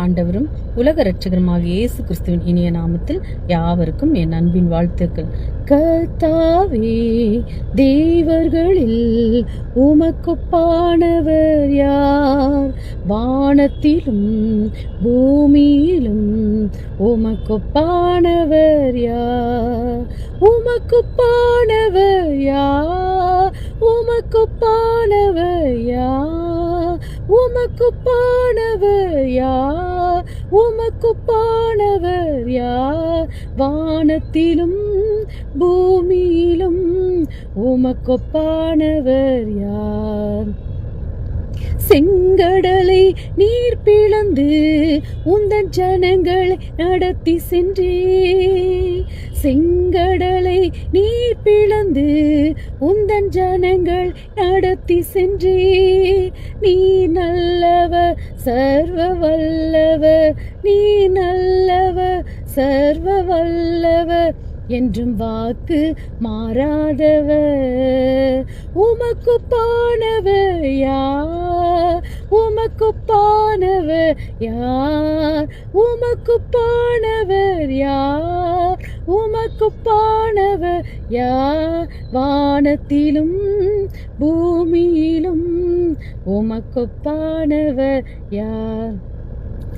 ஆண்டவரும் உலக இரட்சகருமாகிய இயேசு கிறிஸ்துவின் இனிய நாமத்தில் யாவருக்கும் என் அன்பின் வாழ்த்துக்கள். கர்த்தாவே தேவர்களில் உமக்குப்பானவர் யார்? வானத்திலும் பூமியிலும் உமக்குப்பானவர் யார்? உமக்குப்பானவர் யார்? உமக்குப்பானவர் யார்? உமக்கு உமக்குப்பானவர் யார்? உமக்கு உமக்குப்பானவர் யார்? வானத்திலும் பூமியிலும் உமக்கு உமக்கொப்பானவர் யார்? செங்கடலை நீர் பிளந்து உந்தன் ஜனங்களை நடத்தி சென்றே. செங்கடலை நீர் பிளந்து உந்தன் ஜனங்கள் நடத்தி சென்றே. நீ நல்லவ சர்வ வல்லவ நீ நல்லவ சர்வ வல்லவ என்றும் வாக்கு மாறாதவர் உமக்கு பானவர் யார்? உமக்கு பானவர் யார்? உமக்கு பானவர் யார்? உமக்கு பானவர் யார்? வானத்திலும் பூமியிலும் உமக்கு பானவர் யார்?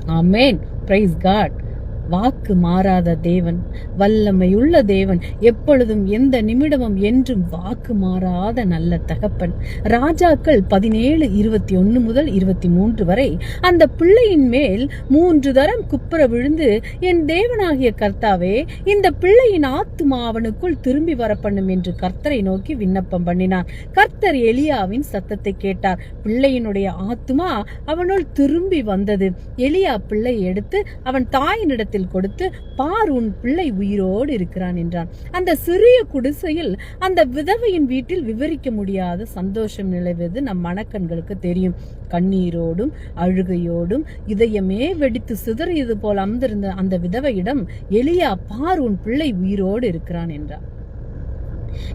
ஆமேன். பிரைஸ் காட் வாக்கு மாறாத தேவன் வல்லமையுள்ள தேவன் எப்பொழுதும் எந்த நிமிடமும் என்றும் வாக்கு மாறாத நல்ல தகப்பன். ராஜாக்கள் பதினேழு இருபத்தி ஒன்று முதல் இருபத்தி மூன்று வரை அந்த பிள்ளையின் மேல் மூன்று தரம் குப்புற விழுந்து என் தேவனாகிய கர்த்தாவே இந்த பிள்ளையின் ஆத்துமா அவனுக்குள் திரும்பி வரப்பண்ணும் என்று கர்த்தரை நோக்கி விண்ணப்பம் பண்ணினான். கர்த்தர் எலியாவின் சத்தத்தை கேட்டார். பிள்ளையினுடைய ஆத்துமா அவனுள் திரும்பி வந்தது. எலியா பிள்ளை எடுத்து அவன் தாயினிடத்தில் கொடுத்து பார் உன் பிள்ளை உயிரோடு இருக்கிறான் என்றான். அந்த சிறிய குடிசையில் அந்த விதவையின் வீட்டில் விவரிக்க முடியாத சந்தோஷம் நிலவுவது நம் மனக்கண்களுக்கு தெரியும். கண்ணீரோடும் அழுகையோடும் இதயமே வெடித்து சிதறியது போல் அமர்ந்திருந்த அந்த விதவையிடம் எளியா பார் உன் பிள்ளை உயிரோடு இருக்கிறான் என்றான்.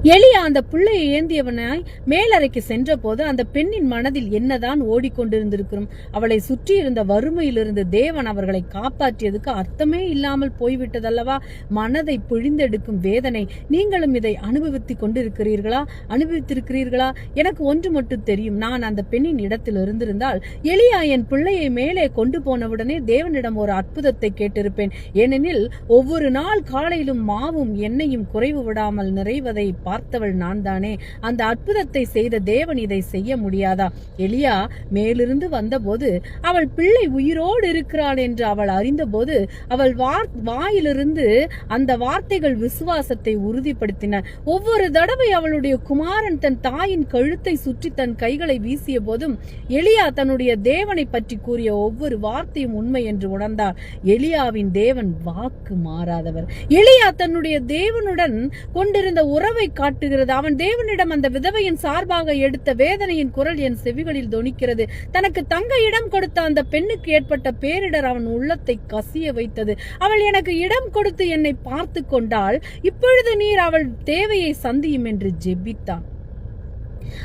எலியா அந்த பிள்ளையை ஏந்தியவனாய் மேலறைக்கு சென்றபோது அந்த பெண்ணின் மனதில் என்னதான் ஓடிக்கொண்டிருந்திருக்கிறோம். அவளை சுற்றி இருந்த வறுமையிலிருந்து தேவன் அவர்களை காப்பாற்றியதுக்கு அர்த்தமே இல்லாமல் போய்விட்டதல்லவா? மனதை பிழிந்தெடுக்கும் வேதனை. நீங்களும் இதை அனுபவித்துக் கொண்டிருக்கிறீர்களா? அனுபவித்திருக்கிறீர்களா? எனக்கு ஒன்று மட்டும் தெரியும். நான் அந்த பெண்ணின் இடத்தில் இருந்திருந்தால் எலியா என் பிள்ளையை மேலே கொண்டு போனவுடனே தேவனிடம் ஒரு அற்புதத்தை கேட்டிருப்பேன். ஏனெனில் ஒவ்வொரு நாள் காலையிலும் மாவும் எண்ணெயும் குறைவு விடாமல் நிறைவதை பார்த்தவள் நான் தானே அந்த அற்புதத்தை செய்த தேவன் இதை செய்ய முடியாதா? எலியா மேலிருந்து வந்தபோது அவள் பிள்ளை உயிரோடு இருக்கிறாள் என்று அவள் அறிந்தபோது அவள் வாயிலிருந்து அந்த வார்த்தைகள் விசுவாசத்தை உறுதிப்படுத்தின. ஒவ்வொரு தடவை அவளுடைய குமாரன் தன் தாயின் கழுத்தை சுற்றி தன் கைகளை வீசிய போதும் எலியா தன்னுடைய தேவனை பற்றி கூறிய ஒவ்வொரு வார்த்தையும் உண்மை என்று உணர்ந்தார். எலியாவின் தேவன் வாக்கு மாறாதவர். எலியா தன்னுடைய தேவனுடன் கொண்டிருந்த உறவை காட்டுகிறது. அவன் தேவனிடம் அந்த விதவையின் சார்பாக எடுத்த வேதனையின் குரல் என் செவிகளில் தொனிக்கிறது. தனக்கு தங்க இடம் கொடுத்த அந்த பெண்ணுக்கு ஏற்பட்ட பேரிடர் அவன் உள்ளத்தை கசிய வைத்தது. அவள் எனக்கு இடம் கொடுத்து என்னை பார்த்து கொண்டால் இப்பொழுது நீர் அவள் தேவையை சந்தியும் என்று ஜெபித்தான்.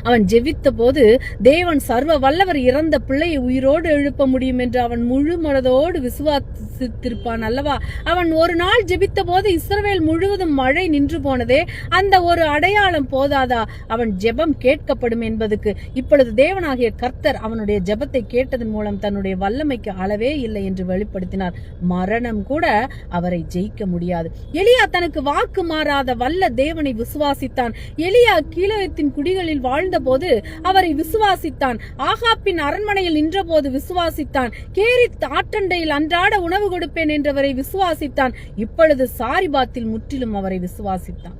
அவன் ஜெபித்த போது தேவன் சர்வ வல்லவர் இறந்த பிள்ளையை உயிரோடு எழுப்ப முடியும் என்று அவன் முழு மனதோடு விசுவாசித்திருப்பான் அல்லவா? அவன் ஒரு நாள் ஜெபித்த போது இஸ்ரவேல் முழுவதும் மழை நின்று போனதே அந்த ஒரு அடையாளம் போதாதா? அவன் ஜெபம் கேட்கப்படும் என்பதுக்கு. இப்பொழுது தேவனாகிய கர்த்தர் அவனுடைய ஜெபத்தை கேட்டதன் மூலம் தன்னுடைய வல்லமைக்கு அளவே இல்லை என்று வெளிப்படுத்தினார். மரணம் கூட அவரை ஜெயிக்க முடியாது. எலியா தனக்கு வாக்கு மாறாத வல்ல தேவனை விசுவாசித்தான். எலியா கீழத்தின் குடிகளில் வாழ்ந்தபோது அவரை விசுவாசித்தான். ஆகாப்பின் அரண்மனையில் நின்றபோது விசுவாசித்தான். கேரி ஆட்டண்டையில் அன்றாட உணவு கொடுப்பேன் என்றவரை விசுவாசித்தான். இப்பொழுது சாரிபாத்தில் முற்றிலும் அவரை விசுவாசித்தான்.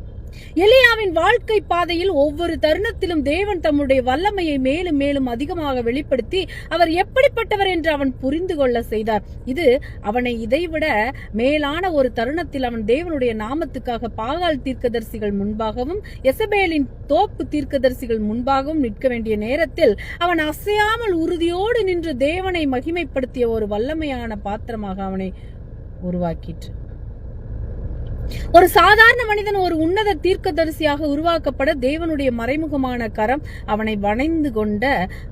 எலியாவின் வாழ்க்கை பாதையில் ஒவ்வொரு தருணத்திலும் தேவன் தம்முடைய வல்லமையை மேலும் மேலும் அதிகமாக வெளிப்படுத்தி அவர் எப்படிப்பட்டவர் என்று அவன் புரிந்து கொள்ள செய்தார். இது அவனை இதைவிட மேலான ஒரு தருணத்தில் அவன் தேவனுடைய நாமத்துக்காக பாகால் தீர்க்கதரிசிகள் முன்பாகவும் எசபேலின் தோப்பு தீர்க்கதரிசிகள் முன்பாகவும் நிற்க வேண்டிய நேரத்தில் அவன் அசையாமல் உறுதியோடு நின்று தேவனை மகிமைப்படுத்திய ஒரு வல்லமையான பாத்திரமாக அவனை உருவாக்கிற்று. ஒரு சாதாரண மனிதன் ஒரு உன்னத தீர்க்கதரிசியாக உருவாக்கப்பட தேவனுடைய மறைமுகமான கரம் அவனை வணைந்து கொண்ட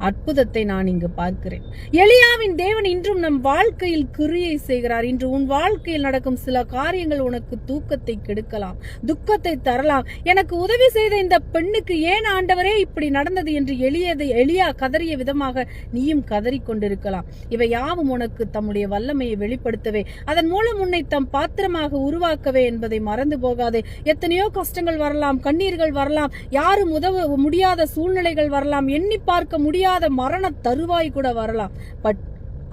அற்புதத்தை நான் இங்கு பார்க்கிறேன். எளியாவின் தேவன் இன்றும் நம் வாழ்க்கையில் கிரியை செய்கிறார். இன்று உன் வாழ்க்கையில் நடக்கும் சில காரியங்கள் உனக்கு தூக்கத்தை கெடுக்கலாம் துக்கத்தை தரலாம். எனக்கு உதவி செய்த இந்த பெண்ணுக்கு ஏன் ஆண்டவரே இப்படி நடந்தது என்று எளியதை எளியா கதறிய விதமாக நீயும் கதறிக் கொண்டிருக்கலாம். இவை யாவும் உனக்கு தம்முடைய வல்லமையை வெளிப்படுத்தவே. அதன் மூலம் உன்னை தம் பாத்திரமாக உருவாக்கவே என்பதை மறந்து போகாது. எத்தனையோ கஷ்டங்கள் வரலாம் கண்ணீர்கள் வரலாம் யாரும் உதவ முடியாத சூழ்நிலைகள் வரலாம் எண்ணி பார்க்க முடியாத மரண தருவாய் கூட வரலாம். பட்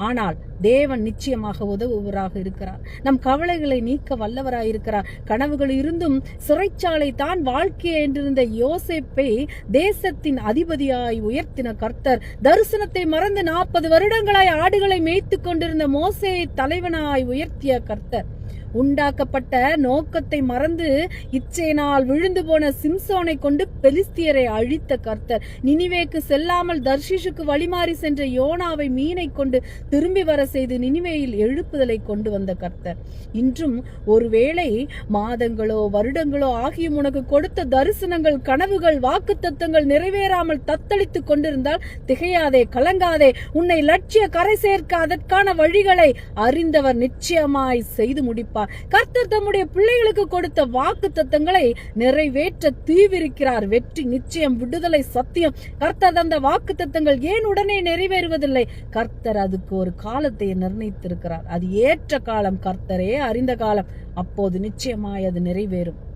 ஆனால் தேவன் நிச்சயமாக உதவுவராக இருக்கிறார். நம் கவலைகளை நீக்க வல்லவராய் இருக்கிறார். கனவுகள் இருந்தும் சிறைச்சாலை தான் வாழ்க்கை என்றிருந்த யோசேப்பை தேசத்தின் அதிபதியாய் உயர்த்தின கர்த்தர் தரிசனத்தை மறந்து நாற்பது வருடங்களாய் ஆடுகளை மேய்த்துக் கொண்டிருந்த மோசையை தலைவனாய் உயர்த்திய கர்த்தர். உண்டாக்கப்பட்ட நோக்கத்தை மறந்து இச்சையினால் விழுந்து போன சிம்சோனை கொண்டு பெலிஸ்தியரை அழித்த கர்த்தர். நினிவேக்கு செல்லாமல் தர்ஷிஷுக்கு வழிமாறி சென்ற யோனாவை மீனை கொண்டு திரும்பி வர செய்து நினிவேயில் எழுப்புதலை கொண்டு வந்த கர்த்தர். இன்றும் ஒருவேளை மாதங்களோ வருடங்களோ ஆகியும் உனக்கு கொடுத்த தரிசனங்கள் கனவுகள் வாக்கு தத்தங்கள் நிறைவேறாமல் தத்தளித்துக் கொண்டிருந்தால் திகையாதே கலங்காதே உன்னை லட்சிய கரை சேர்க்க அதற்கான வழிகளை அறிந்தவர் நிச்சயமாய் செய்து முடிப்பார். கர்த்தர் தம்முடைய பிள்ளைகளுக்கு கொடுத்த வாக்கு தத்தங்களை நிறைவேற்ற தீவிரிக்கிறார். வெற்றி நிச்சயம் விடுதலை சத்தியம். கர்த்தர் தந்த வாக்கு தத்தங்கள் ஏன் உடனே நிறைவேறுவதில்லை? கர்த்தர் அதுக்கு ஒரு காலத்தை நிர்ணயித்திருக்கிறார். அது ஏற்ற காலம் கர்த்தரே அறிந்த காலம். அப்போது நிச்சயமாய் அது நிறைவேறும்.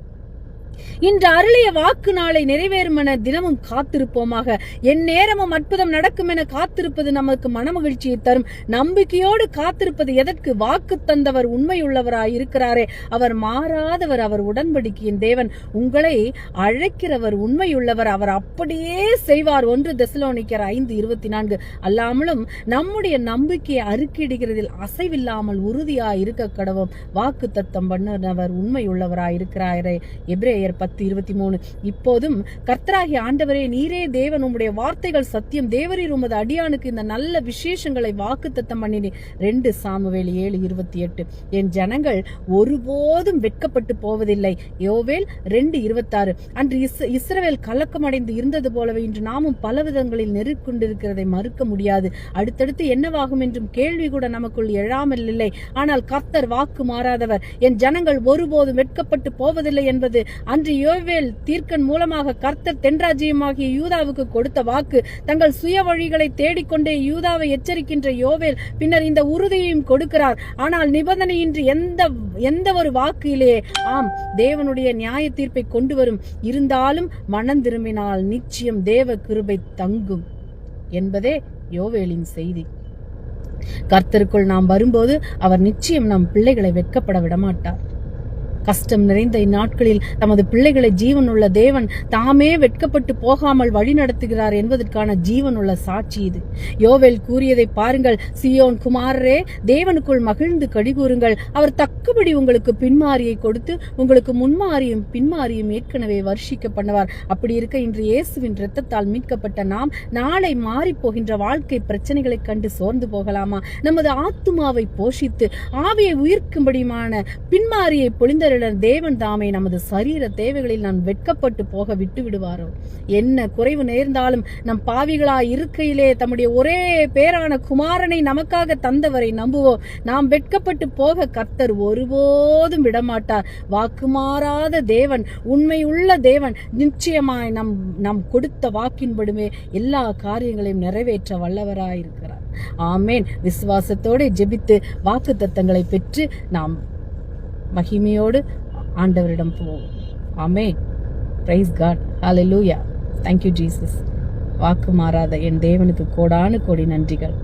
இன்று அருளிய வாக்கு நாளை நிறைவேறும் என தினமும் காத்திருப்போமாக. என் நேரமும் அற்புதம் நடக்கும் என காத்திருப்பது நமக்கு மனமகிழ்ச்சியை தரும். நம்பிக்கையோடு காத்திருப்பது எதற்கு? வாக்கு தந்தவர் உண்மையுள்ளவராய் இருக்கிறாரே அவர் மாறாதவர் அவர் உடன்படிக்கையின் தேவன். உங்களை அழைக்கிறவர் உண்மையுள்ளவர். அவர் அப்படியே செய்வார். ஒன்று தெசலோனிக்கர் ஐந்து இருபத்தி நான்கு. அல்லாமலும் நம்முடைய நம்பிக்கையை அறுக்கிடுகிறதில் அசைவில்லாமல் உறுதியாய் இருக்க கடவும். வாக்கு தத்தம் பண்ணவர் உண்மையுள்ளவராய் இருக்கிறாரே எப்ரேயர் பத்து இருபத்தி மூணு. இப்போதும் கர்த்தராகிய ஆண்டவரே நீரே தேவன் உம்முடைய வார்த்தைகள் சத்தியம். தேவரீர் உமது அடியானுக்கு இந்த நல்ல விசேஷங்களை வாக்கு தத்தம் பண்ணினேன் ரெண்டு சாமுவேல் ஏழு இருபத்தி எட்டு. என் ஜனங்கள் ஒருபோதும் வெட்கப்பட்டு போவதில்லை. யோவேல் ரெண்டு இருபத்தாறு. அன்று இஸ் இஸ்ரவேல் கலக்கமடைந்து இருந்தது போலவே இன்று நாமும் பல விதங்களில் நெருக்கொண்டிருக்கிறதை மறுக்க முடியாது. அடுத்தடுத்து என்னவாகும் என்றும் கேள்வி கூட நமக்குள் எழாமல் இல்லை. ஆனால் கர்த்தர் வாக்கு மாறாதவர். என் ஜனங்கள் ஒருபோதும் வெட்கப்பட்டு போவதில்லை என்பது அன்று யோவேல் தீர்க்கன் மூலமாக கர்த்தர் தென்ராஜ்யமாகிய யூதாவுக்கு கொடுத்த வாக்கு தங்கள் சுய வழிகளை தேடிக்கொண்டே யூதாவை எச்சரிக்கின்ற யோவேல் பின்னர் இந்த உறுதியையும் கொடுக்கிறார். ஆனால் நிபந்தனையின்றி எந்த எந்த ஒரு வாக்கிலே ஆம் தேவனுடைய நியாய தீர்ப்பை கொண்டு வரும் இருந்தாலும் மனம் திரும்பினால் நிச்சயம் தேவ கிருபை தங்கும் என்பதே யோவேலின் செய்தி. கர்த்தருக்குள் நாம் வரும்போது அவர் நிச்சயம் நம் பிள்ளைகளை வெட்கப்பட விடமாட்டார். கஷ்டம் நிறைந்த இந்நாட்களில் தமது பிள்ளைகளை ஜீவனுள்ள தேவன் தாமே வெட்கப்பட்டு போகாமல் வழி நடத்துகிறார் என்பதற்கான ஜீவனுள்ள சாட்சி இது. யோவேல் கூறியதை பாருங்கள். சியோன் குமாரரே தேவனுக்குள் மகிழ்ந்து கடிகூறுங்கள். அவர் தக்கபடி உங்களுக்கு பின்மாரியை கொடுத்து உங்களுக்கு முன்மாரியும் பின்மாரியும் ஏற்கனவே வர்ஷிக்க பண்ணுவார். அப்படி இருக்க இன்று இயேசுவின் இரத்தத்தால் மீட்கப்பட்ட நாம் நாளை மாறி போகின்ற வாழ்க்கை பிரச்சனைகளை கண்டு சோர்ந்து போகலாமா? நமது ஆத்துமாவை போஷித்து ஆவியை உயிர்க்கும்படியுமான பின்மாரியை பொழிந்த கர்த்தரிடம் தேவன் தாமே நமது சரீர தேவைகளில் நாம் வெட்கப்பட்டு போக விட்டு விடுவாரோ? என்ன குறைவு நேர்ந்தாலும் நம் பாவிகளாய் இருக்கையிலே தம்முடைய ஒரே பேரான குமாரனை நமக்காக தந்தவரை நம்புவோம். நாம் வெட்கப்பட்டு போக கர்த்தர் ஒருபோதும் விடமாட்டார். வாக்குமாறாத தேவன் உண்மையுள்ள தேவன் நிச்சயமாய் நம் நம் கொடுத்த வாக்கின்படுமே எல்லா காரியங்களையும் நிறைவேற்ற வல்லவராயிருக்கிறார். ஆமேன். விசுவாசத்தோடு ஜெபித்து வாக்கு தத்தங்களை பெற்று நாம் மகிமையோடு ஆண்டவரிடம் போவோம். ஆமே பிரைஸ் காட் ஹalleluya தேங்க்யூ ஜீசஸ் வாக்கு மாறாத என் தேவனுக்கு கோடானு கோடி நன்றிகள்.